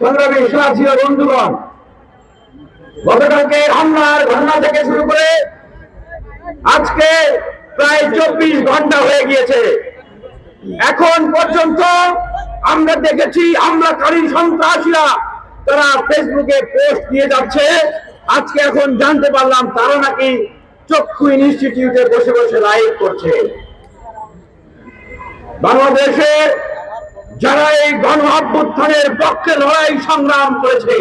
সংগ্রামী বন্ধুগণ, গতকালকে হামলার ঘটনা থেকে শুরু করে আজকে প্রায় চব্বিশ ঘণ্টা হয়ে গিয়েছে। এখন পর্যন্ত আমরা দেখেছি, হামলাকারী সন্ত্রাসীরা তারা ফেসবুকে পোস্ট দিয়ে যাচ্ছে। আজকে এখন জানতে পারলাম তারা নাকি চক্ষু ইনস্টিটিউটে বসে বসে লাইভ করছে। বাংলাদেশে যারা এই গণ অভ্যুত্থানের পক্ষে লড়াই সংগ্রাম করেছে,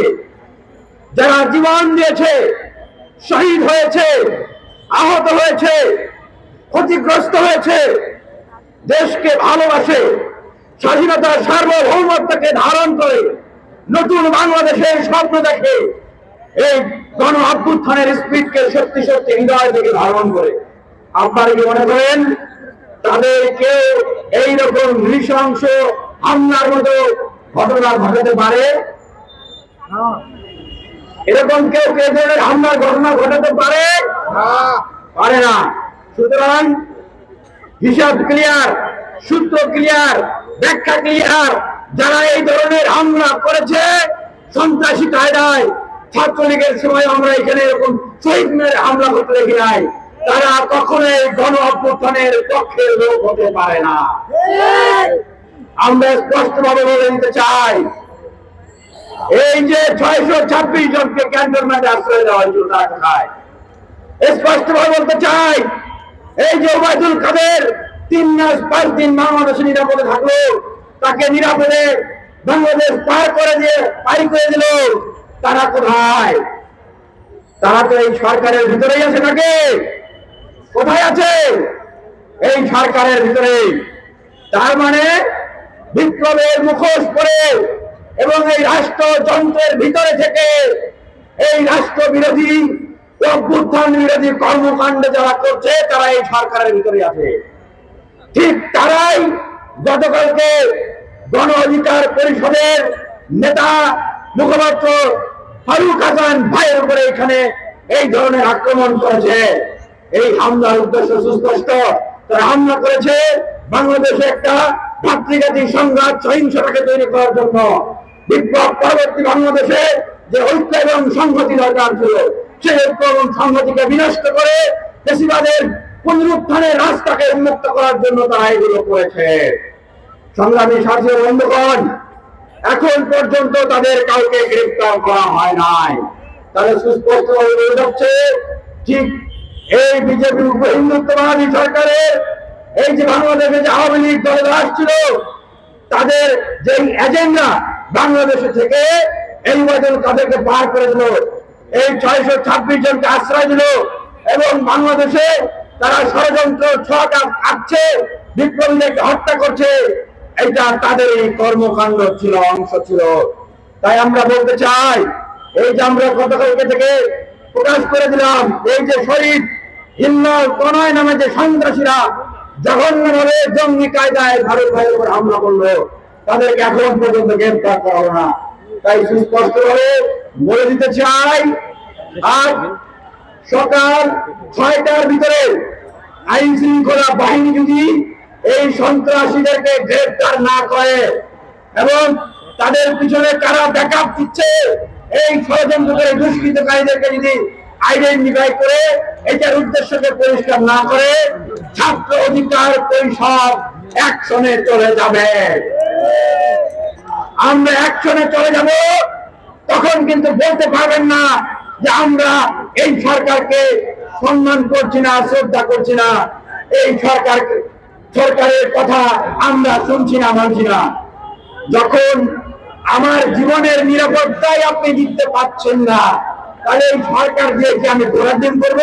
যারা জীবন দিয়েছে, শহীদ হয়েছে, আহত হয়েছে, ক্ষতিগ্রস্ত হয়েছে, দেশকে ভালোবাসে, স্বাধীনতার সার্বভৌমত্বকে ধারণ করে নতুন বাংলাদেশের স্বপ্ন দেখে এই গণ অভ্যুত্থানের স্পিডকে সত্যি সত্যি হৃদয় থেকে ধারণ করে। আপনারা কি মনে করেন, তাদের কেউ এইরকম নৃশংস হামলার মতো ঘটনা ঘটাতে পারে? এরকম কেউ কেউ ধরনের হামলার ঘটনা ঘটাতে পারে? পারে না। সুতরাং হিসাব ক্লিয়ার সূত্র ক্লিয়ার ব্যাখ্যা ক্লিয়ার যারা এই ধরনের হামলা করেছে সন্ত্রাসী কায়দায় ছাত্রলীগের সময় আমরা এখানে এরকম শহীদ মেরে হামলা করতে দেখি নাই। তারা কখনোই গণ অভ্যুত্থানের পক্ষের লোক হতে পারে না। আমরা স্পষ্ট ভাবে বলে দিতে চাই, এই যে ছয়শো ছাব্বিশ জনকে ক্যান্টনমেন্টে আশ্রয় দেওয়া হয়েছিল তারা কোথায়? স্পষ্ট ভাবে বলতে চাই, এই যে ওবায়দুল কাদের তিন মাস পাঁচ দিন বাংলাদেশে নিরাপদে থাকল, তাকে নিরাপদে বাংলাদেশ পার করে দিয়ে পারি করে দিল, তারা কোথায়? তারা তো এই সরকারের ভিতরেই আছে নাকি? কোথায় আছে? এই সরকারের ভিতরেই। তার মানে বিপ্লবের মুখোশ পরে এবং এই রাষ্ট্রযন্ত্রের ভিতরে থেকে এই রাষ্ট্র বিরোধী অভ্যুত্থান বিরোধী কর্মকাণ্ড যারা করছে, তারা এই সরকারের ভিতরে আছে। ঠিক তারাই গতকালকে গণ অধিকার পরিষদের নেতা মুখপাত্র ফারুক হাসান ভাইয়ের উপরে এখানে এই ধরনের আক্রমণ করেছে। এই হামলার উদ্দেশ্য সুস্পষ্ট। তারা হামলা করেছে। বাংলাদেশে একটা ভাতৃঘাতী সংঘাত, সহিংসতাকে তৈরি করার জন্য বিপ্লব পরবর্তী বাংলাদেশে যে ঐক্য এবং সংহতি দরকার ছিল, সেই ঐক্য এবং সংহতিকে বিনষ্ট করে বেশিবাদের পুনরুত্থানের রাস্তাকে উন্মুক্ত করার জন্য তারা এগুলো করেছে। সংগ্রামী সাথী বন্ধুগণ, এখন পর্যন্ত তাদের কাউকে গ্রেফতার করা হয় নাই। তাদের সুস্পষ্ট ভাবে বলে যাচ্ছে, ঠিক এই বিজেপি হিন্দুত্ববাদী সরকারের এই যে বাংলাদেশে যে আওয়ামী লীগ দলে আসছিল তাদের যে এজেন্ডা বাংলাদেশে থেকে এই ওয়াইদুল কাদেরকে পার করে দিল। এই ছয়শো ছাব্বিশ জনকে আশ্রয় দিল এবং বাংলাদেশে তারা ষড়যন্ত্র, ছক আঁকছে, বিপ্লবীদেরকে হত্যা করছে। এটা তাদের এই কর্মকাণ্ড ছিল, অংশ ছিল। তাই আমরা বলতে চাই, এই যে আমরা গতকালকে থেকে প্রকাশ করে দিলাম, এই যে শহীদ হিন্নল তনয় নামে যে সন্ত্রাসীরা জঘন্য ভাবে জঙ্গি কায়দায় ভারত ভাইয়ের উপর হামলা করল। তাদেরকে এখন পর্যন্ত গ্রেফতার করা হলো না। তাই সুস্পষ্ট ভাবে বলে দিতে চাই, আজ সকাল ছয়টার ভিতরে আইন শৃঙ্খলা বাহিনী যদি এই সন্ত্রাসীদেরকে গ্রেফতার না করে এবং তাদের পিছনে কারা ব্যাকআপ দিচ্ছে, এই ষড়যন্ত্র করে দুষ্কৃতকারীদেরকে যদি আইডেন্টিফাই করে, এটার উদ্দেশ্যকে পরিষ্কার না করে ছাত্র অধিকার পরিষদ অ্যাকশনে চলে যাবে। আমরা অ্যাকশনে চলে যাব, তখন কিন্তু বলতে পারবেন না যে আমরা এই সরকারকে সম্মান করছি না, শ্রদ্ধা করছি না। এই সরকার, সরকারের কথা আমরা শুনছি না, মানছি না। যখন আমার জীবনের নিরাপত্তাই আপনি দিতে পাচ্ছেন না, তাহলে এই সরকার দিয়ে কি আমি ঘোরার দিন করব?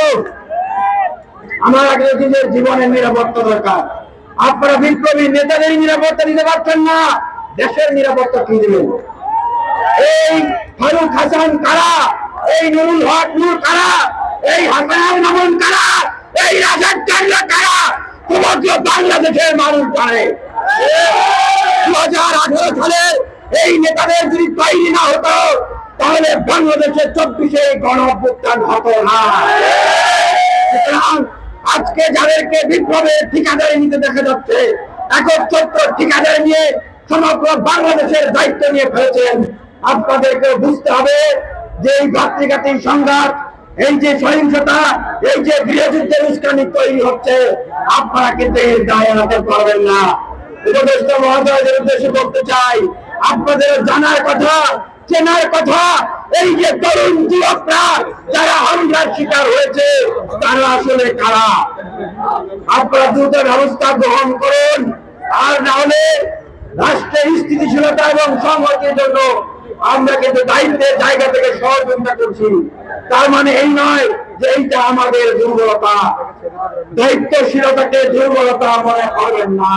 আমার আগে নিজের জীবনের নিরাপত্তা দরকার। আপনারা বিপ্লবী নেতাদের নিরাপত্তা দিতে পারছেন না, দেশের নিরাপত্তা কি দিবেন? এই ফারুক হাসান কারা? এই নুরুল হক নূর কারা? এই হাসান মামুন কারা? এই রাজার চান্দ্র কারা? সমগ্র বাংলাদেশের মানুষ জানে। দু হাজার আঠারো সালে এই নেতাদের যদি তৈরি না হতো, তাহলে বাংলাদেশের চব্বিশে গণ অভ্যুত্থান হতো না। আজকে যাদেরকে বিপ্লবের ঠিকাদারি নিতে দেখা যাচ্ছে একত্র ঠিকাদারি নিয়ে সমগ্র বাংলাদেশের দায়িত্ব নিয়ে ফেলেছেন। আপনাদেরকে বুঝতে হবে যে এই ভাতৃঘাতী সংঘাত, এই যে সহিংসতা, এই যে গৃহযুদ্ধের উস্কানি তৈরি হচ্ছে, আপনারা কিন্তু এর দায় এড়াতে পারবেন না। উপদেষ্টা মহোদয়দের উদ্দেশ্যে বলতে চাই, আপনাদের জানার কথা, চেনার কথা এই যে তরুণ যুবকরা, যারা হামলার শিকার হয়েছে, তারা আসলে কারা? আপনারা দ্রুত ব্যবস্থা গ্রহণ করুন, আর না হলে রাষ্ট্রের স্থিতিশীলতা এবং সংহতির জন্য আমরা কিন্তু দায়িত্বের জায়গা থেকে সহযোগিতা করছি। তার মানে এই নয় যে এইটা আমাদের দুর্বলতা। দায়িত্বশীলতাকে দুর্বলতা মনে করবেন না।